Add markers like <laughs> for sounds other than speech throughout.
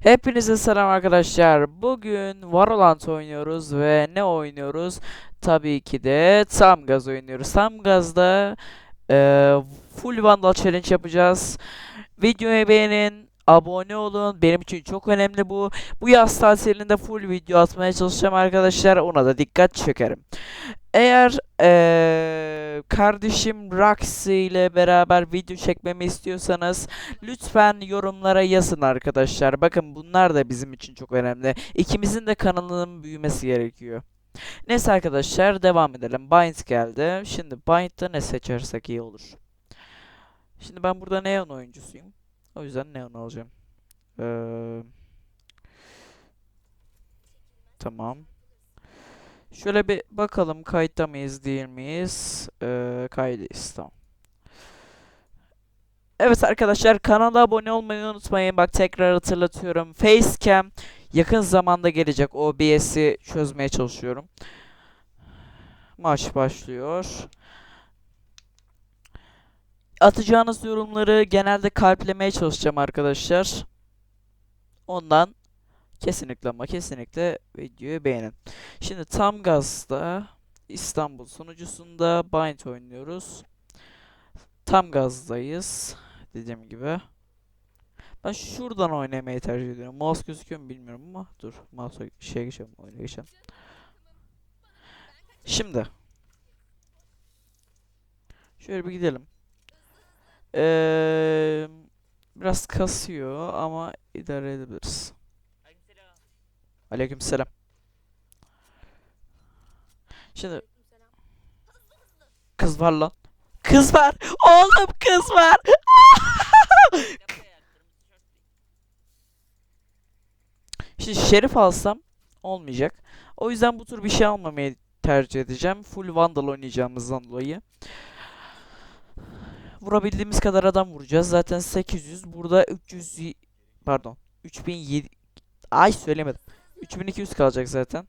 Hepinize selam arkadaşlar. Bugün Valorant oynuyoruz ve ne oynuyoruz? Tabii ki de Tam Gaz oynuyoruz. Tam Gaz'da eee, full Vandal Challenge yapacağız. Videoyu beğenin, abone olun. Benim için çok önemli bu. Bu yaz tatilinde full video atmaya çalışacağım arkadaşlar. Ona da dikkat çekerim. Eğer eee, kardeşim Roxy ile beraber video çekmemi istiyorsanız Lütfen yorumlara yazın arkadaşlar. Bakın bunlar da bizim için çok önemli. İkimizin de kanalının büyümesi gerekiyor. Neyse arkadaşlar devam edelim. Bind geldi. Şimdi Bind'da ne seçersek iyi olur. Şimdi ben burada Neon oyuncusuyum. O yüzden Neon alacağım. Ee, tamam. Şöyle bir bakalım kayıtta mıyız değil miyiz? Ee, kaydıyız tamam. Evet arkadaşlar kanala abone olmayı unutmayın. Bak tekrar hatırlatıyorum. Facecam yakın zamanda gelecek. OBS'i çözmeye çalışıyorum. Maç başlıyor. Atacağınız yorumları genelde kalplemeye çalışacağım arkadaşlar. Ondan kesinlikle ama kesinlikle videoyu beğenin. Şimdi tam gazda İstanbul sunucusunda Bind oynuyoruz. Tam gazdayız dediğim gibi. Ben şuradan oynamayı tercih ediyorum. Mouse gözüküyor mu bilmiyorum ama dur. Mouse'a şeye geçelim, oyuna geçelim. Şimdi. Şöyle bir gidelim. Ee, biraz kasıyor ama idare edebiliriz. Aleykümselam. Şimdi kız var lan. Kız var. Oğlum kız var. Şimdi şerif alsam olmayacak. O yüzden bu tür bir şey almamayı tercih edeceğim. Full Vandal oynayacağımızdan dolayı. Vurabildiğimiz kadar adam vuracağız. Zaten 800. Burada 300 y- pardon 3007 ay söylemedim. 3200 kalacak zaten.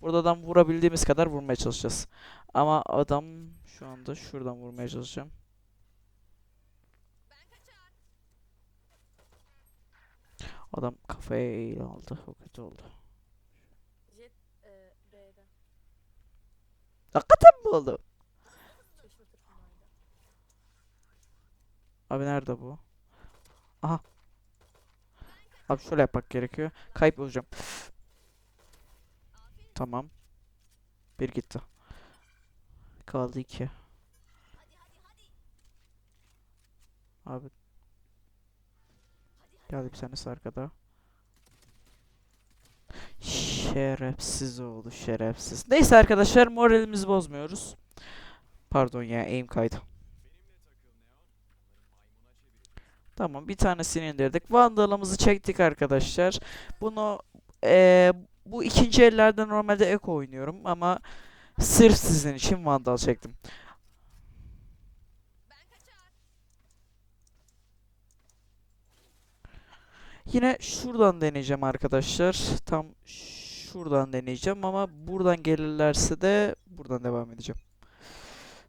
Burada adam vurabildiğimiz kadar vurmaya çalışacağız. Ama adam şu anda şuradan vurmaya çalışacağım. Adam kafaya eğil aldı. O kötü oldu. Jet e. Hakikaten mi oldu? Abi nerede bu? Aha. Abi şöyle yapmak gerekiyor. Kayıp olacağım. Tamam. Bir gitti. Kaldı iki. Abi. Geldi bir tanesi arkada. Şerefsiz oldu şerefsiz. Neyse arkadaşlar moralimizi bozmuyoruz. Pardon ya aim kaydı. Tamam bir tanesini indirdik. Vandal'ımızı çektik arkadaşlar. Bunu eee, bu ikinci ellerde normalde Eko oynuyorum ama sırf sizin için Vandal çektim. Yine şuradan deneyeceğim arkadaşlar. Tam şuradan deneyeceğim ama buradan gelirlerse de buradan devam edeceğim.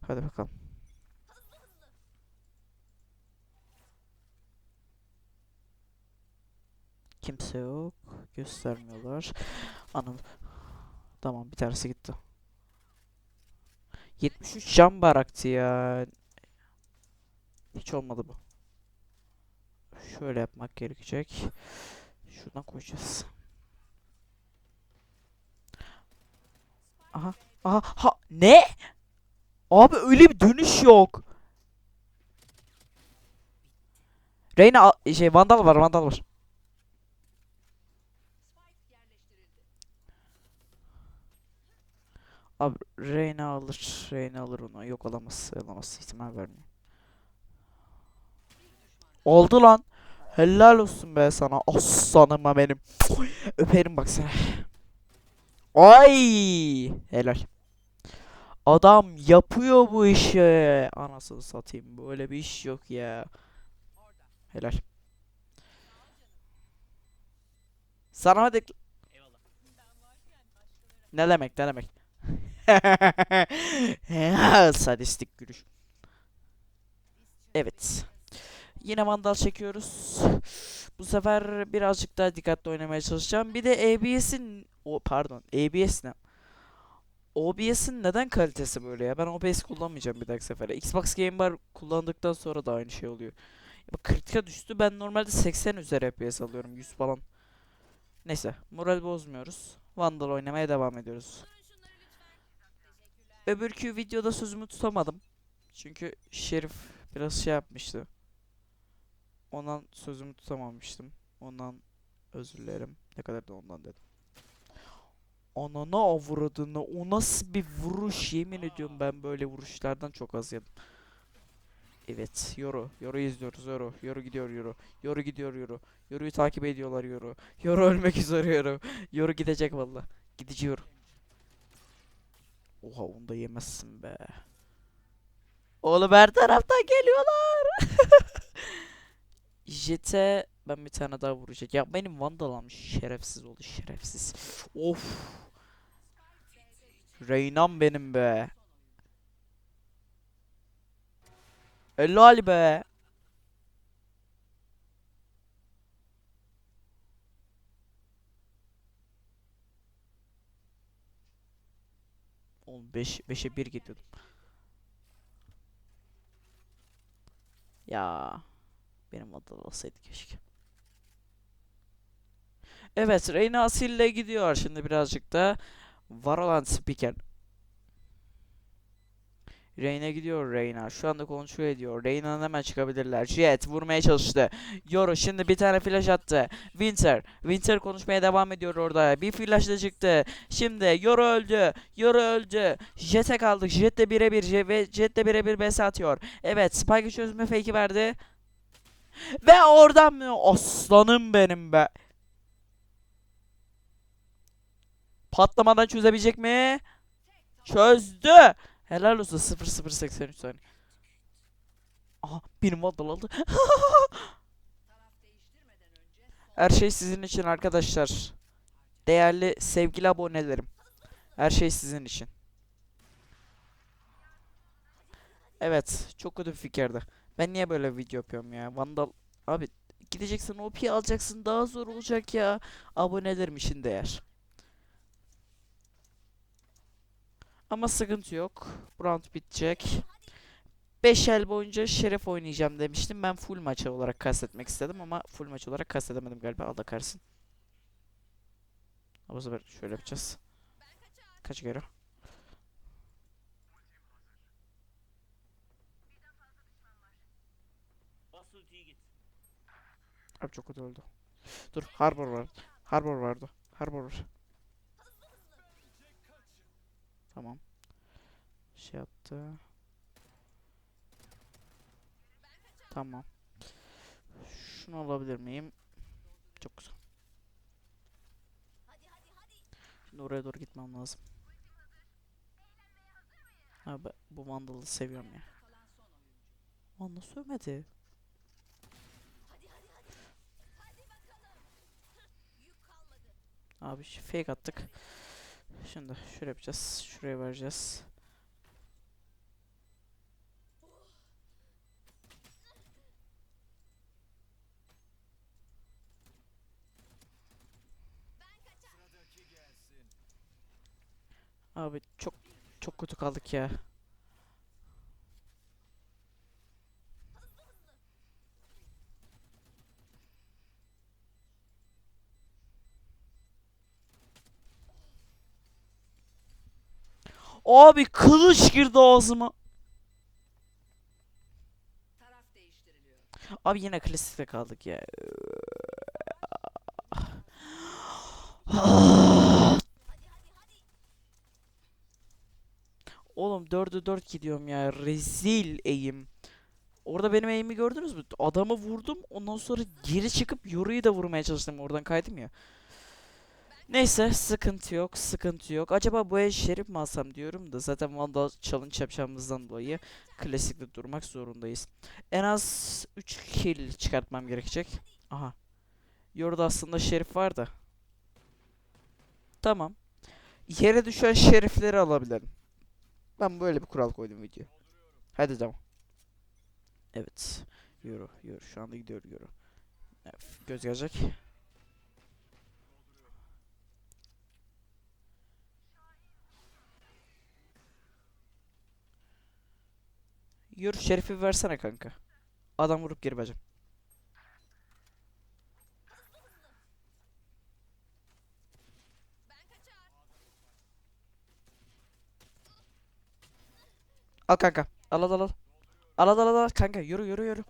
Hadi bakalım. Kimse yok. Göstermiyorlar. Anam. Tamam bir tanesi gitti. 73 can bıraktı ya. Hiç olmadı bu. Şöyle yapmak gerekecek. Şuradan koyacağız. Aha. Aha. Ha. Ne? Abi öyle bir dönüş yok. Reyna şey Vandal var, Vandal var. Abi Reyna alır. Reyna alır onu. Yok alamaz. Alamaz. ihtimal vermiyor. Oldu lan. Helal olsun be sana. Aslanıma benim. Öperim bak sana. Ay! Helal. Adam yapıyor bu işi. Anasını satayım. Böyle bir iş yok ya. Helal. Sana hadi. Ne demek ne demek. <laughs> Sadistik gülüş. Evet. Yine mandal çekiyoruz. Bu sefer birazcık daha dikkatli oynamaya çalışacağım. Bir de ABS'in o pardon ABS ne? OBS'in neden kalitesi böyle ya? Ben OBS kullanmayacağım bir dahaki sefere. Xbox Game Bar kullandıktan sonra da aynı şey oluyor. Ya bak 40'a düştü. Ben normalde 80 üzeri FPS alıyorum. 100 falan. Neyse. Moral bozmuyoruz. Vandal oynamaya devam ediyoruz. Öbürkü videoda sözümü tutamadım. Çünkü Şerif biraz şey yapmıştı. Ondan sözümü tutamamıştım. Ondan özür dilerim. Ne kadar da ondan dedim. Anana avradını o nasıl bir vuruş yemin ediyorum ben böyle vuruşlardan çok az yedim. Evet Yoru. Yoru izliyoruz Yoru. Yoru gidiyor Yoru. Yoru gidiyor Yoru. Yoru'yu takip ediyorlar Yoru. Yoru ölmek üzere Yoru. Yoru gidecek valla. Gidici Yoru. Oha onu da yemezsin be. Oğlum her taraftan geliyorlar. <laughs> Jet'e ben bir tane daha vuracak. Ya benim Vandal. Şerefsiz oldu şerefsiz. Of. Reynam benim be. Helal be. 5 5'e 1 gidiyordum. Ya benim adı olsaydı keşke. Evet, Reyna Asil'le gidiyor şimdi birazcık da Valorant Speaker. Reyna gidiyor Reyna. Şu anda kontrol ediyor. Reyna'nın hemen çıkabilirler. Jet vurmaya çalıştı. Yoru şimdi bir tane flash attı. Winter. Winter konuşmaya devam ediyor orada. Bir flash da çıktı. Şimdi Yoru öldü. Yoru öldü. Jet'e kaldık. Jet de birebir ve Jet de birebir bes atıyor. Evet Spike'ı çözme fake'i verdi. Ve oradan mı? Aslanım benim be. Patlamadan çözebilecek mi? Çözdü. Helal olsun 0083 saniye. Aha benim vandal aldı. <laughs> Her şey sizin için arkadaşlar. Değerli sevgili abonelerim. Her şey sizin için. Evet, çok kötü bir fikirdi. Ben niye böyle video yapıyorum ya? Vandal abi gideceksin OP alacaksın daha zor olacak ya. Abonelerim için değer. Ama sıkıntı yok. Round bitecek. 5 el boyunca şeref oynayacağım demiştim. Ben full maçı olarak kastetmek istedim ama full maç olarak kastedemedim galiba. Allah kahretsin. Bu sefer şöyle yapacağız. Kaç kere? Abi çok kötü oldu. Dur Harbor var. Harbor vardı. Harbor var. Tamam. Şey yaptı. Tamam. Şunu alabilir miyim? Çok güzel. Şimdi oraya doğru gitmem lazım. Abi bu Vandal'ı seviyorum ya. Vandal sövmedi. Abi şu fake attık. Şimdi şöyle yapacağız. Şuraya vereceğiz. Abi çok çok kötü kaldık ya. Abi kılıç girdi ağzıma. Abi yine klasikte kaldık ya. Oğlum 4'e 4 gidiyorum ya. Rezil eğim. Orada benim eğimi gördünüz mü? Adamı vurdum. Ondan sonra geri çıkıp yoruyu da vurmaya çalıştım. Oradan kaydım ya. Neyse sıkıntı yok. Sıkıntı yok. Acaba bu el şerif mi alsam diyorum da zaten Vandal challenge yapacağımızdan dolayı klasikte durmak zorundayız. En az 3 kill çıkartmam gerekecek. Aha. Yorda aslında şerif var da. Tamam. Yere düşen şerifleri alabilirim. Ben böyle bir kural koydum video. Hadi tamam. Evet. Euro, euro. Şu anda gidiyor euro. Göz gelecek. Yürü Şerif'i versene kanka. Adam vurup geri bacım. Al kanka. Al al al al. Al al al al kanka yürü yürü yürü.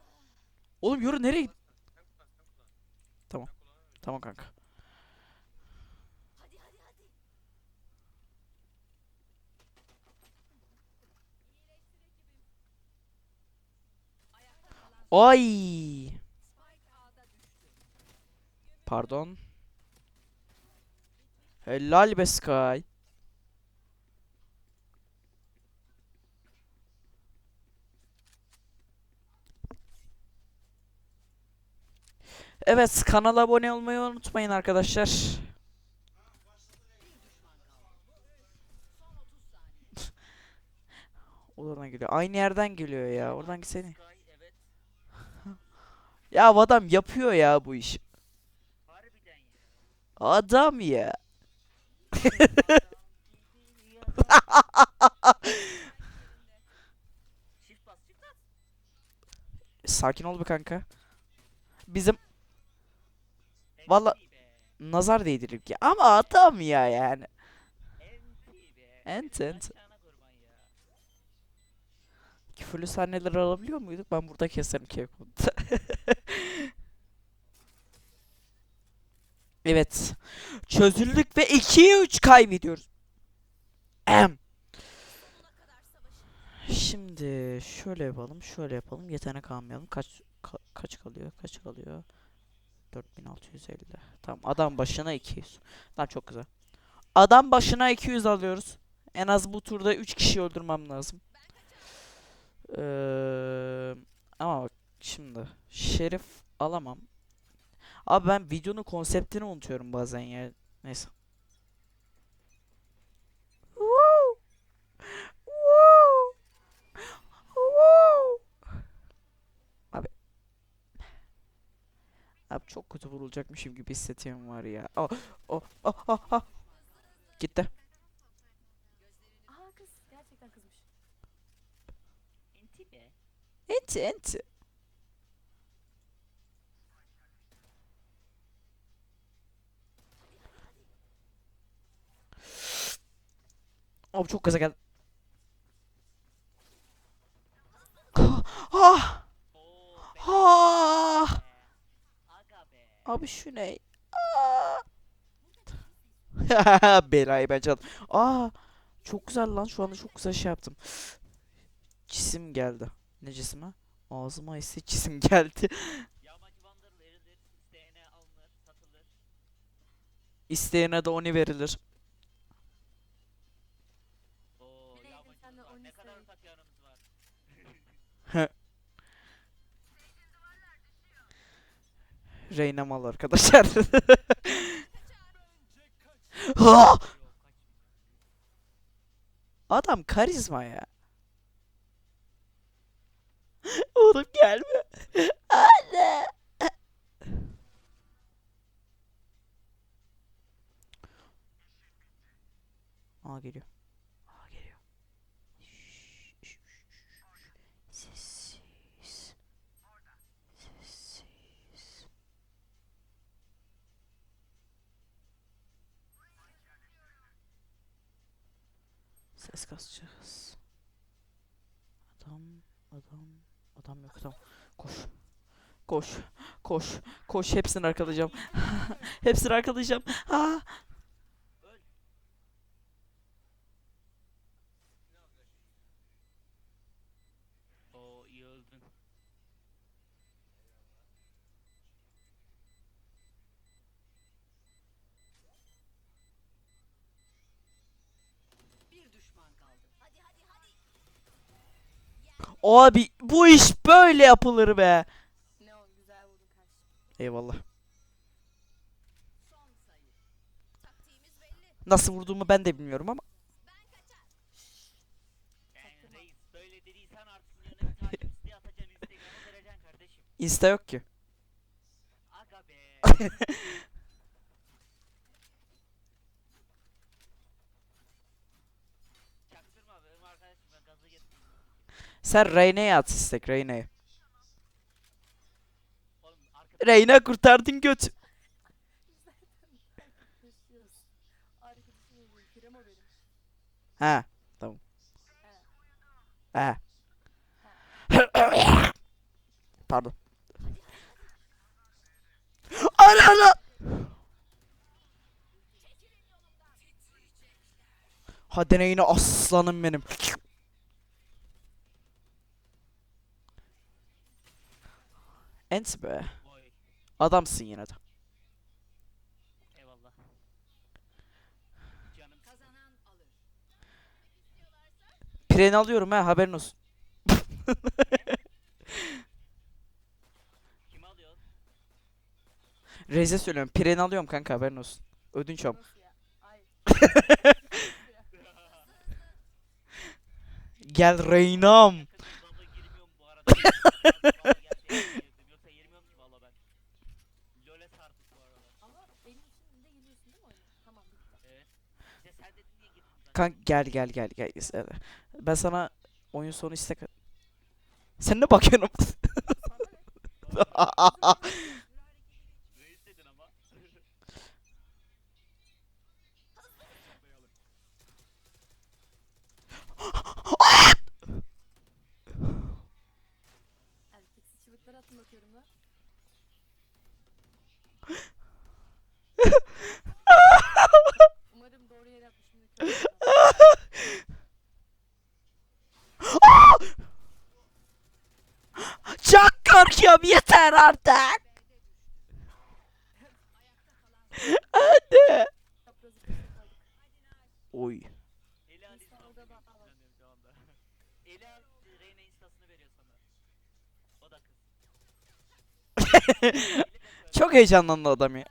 Oğlum yürü nereye? Tamam. Tamam kanka. Ay. Pardon. Helal be Sky. Evet, kanala abone olmayı unutmayın arkadaşlar. <laughs> Oradan geliyor. Aynı yerden geliyor ya. Oradan gitsene. Ya adam yapıyor ya bu işi. Adam ya. <laughs> Sakin ol be kanka. Bizim Valla- nazar değdirir ki. Ama adam ya yani. Enti be. Enti, enti. Aşağına kurban ya. Küfürlü sahneleri alabiliyor muyduk? Ben burada keserim Kevkon'da. <laughs> evet. Çözüldük ve 2'ye 3 kaybediyoruz. Em. Şimdi şöyle yapalım, şöyle yapalım. Yetenek almayalım. Kaç ka- kaç kalıyor? Kaç kalıyor? 4650. Tamam, adam başına 200. Tamam çok güzel. Adam başına 200 alıyoruz. En az bu turda 3 kişi öldürmem lazım. Eee, ama bak şimdi şerif alamam. Abi ben videonun konseptini unutuyorum bazen ya. Neyse. Woo! Woo! Woo! Abi. Abi çok kötü vurulacakmışım gibi hissediyorum var ya. Oh, oh, oh, oh, oh. Gitti. Aha kız. Gerçekten kızmış. Enti be. Enti enti. Abi çok gaza geldim. Ah! Ah! Abi şu ne? Ah! <laughs> Belayı ben çaldım. Aa! Çok güzel lan. Şu anda çok güzel şey yaptım. Cisim geldi. Ne cismi? Ağzıma ise cisim <laughs> geldi. İsteyene alınır. Satılır. İsteyene de oni verilir. Reyna mal arkadaşlar. <laughs> Adam karizma ya. <laughs> Oğlum gelme. Anne. Aa geliyor. Aa geliyor. Sessiz. Sessiz. Ses kasacağız. Adam, adam, adam yok adam. Koş. Koş. Koş. Koş. Hepsini arkalayacağım. <laughs> Hepsini arkalayacağım. Ha. Oo iyi öldün. Bir düşman kaldı. Abi bu iş böyle yapılır be. Ne o güzel vurdun kardeşim. Eyvallah. Son sayı. Nasıl vurduğumu ben de bilmiyorum ama. Yani reis böyle <laughs> <laughs> dediysen artık yanına bir takip isteği atacaksın Instagram'a vereceksin kardeşim. Insta yok ki. At Çaktırma benim arkadaşım ben gazı getirdim. Sen Reyne'ye at istek arka Reyne kurtardın göt. Ha tamam. Ha. Pardon. Ana ana. Hadi yine aslanım benim. Ent be. Adamsın yine de. Eyvallah. Canım Kazanan alır. Pireni alıyorum ha haberin olsun. <laughs> kim alıyor? Reze söylüyorum. Pireni alıyorum kanka haberin olsun. Ödünç? Ay. <laughs> Gel Reynam. <laughs> Yakın Valla girmiyorum bu arada. Valla gerçekten girdim. Yoksa girmiyorum ki valla ben. Lole sardık bu arada. Ama benim için de geliyorsun değil mi oyuna? Tamam bitti. Evet. İşte sen dedin niye girdin zaten? Kanka gel gel gel gel. Ben sana oyun sonu istek Sen ne bakıyorsun? <laughs> <laughs> Sana ne? Reis dedin ama. Erkeksi çığlıkları atın bakıyorum da. Umarım doğru yere atmışımdır. Çok korkuyorum yeter artık. Hadi. Çaprazı kısık kaldık. Oy. Eli al İnsan orada instasını daha var. planlıyorum şu anda. Eli al Reyna instasını veriyor sana. O da kız. Eli de böyle. Çok heyecanlandı adam ya.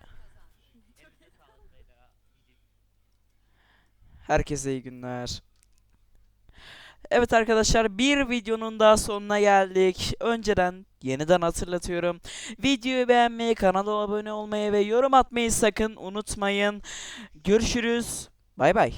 Herkese iyi günler. Evet arkadaşlar bir videonun daha sonuna geldik. Önceden yeniden hatırlatıyorum. Videoyu beğenmeyi, kanala abone olmayı ve yorum atmayı sakın unutmayın. Görüşürüz. Bay bay.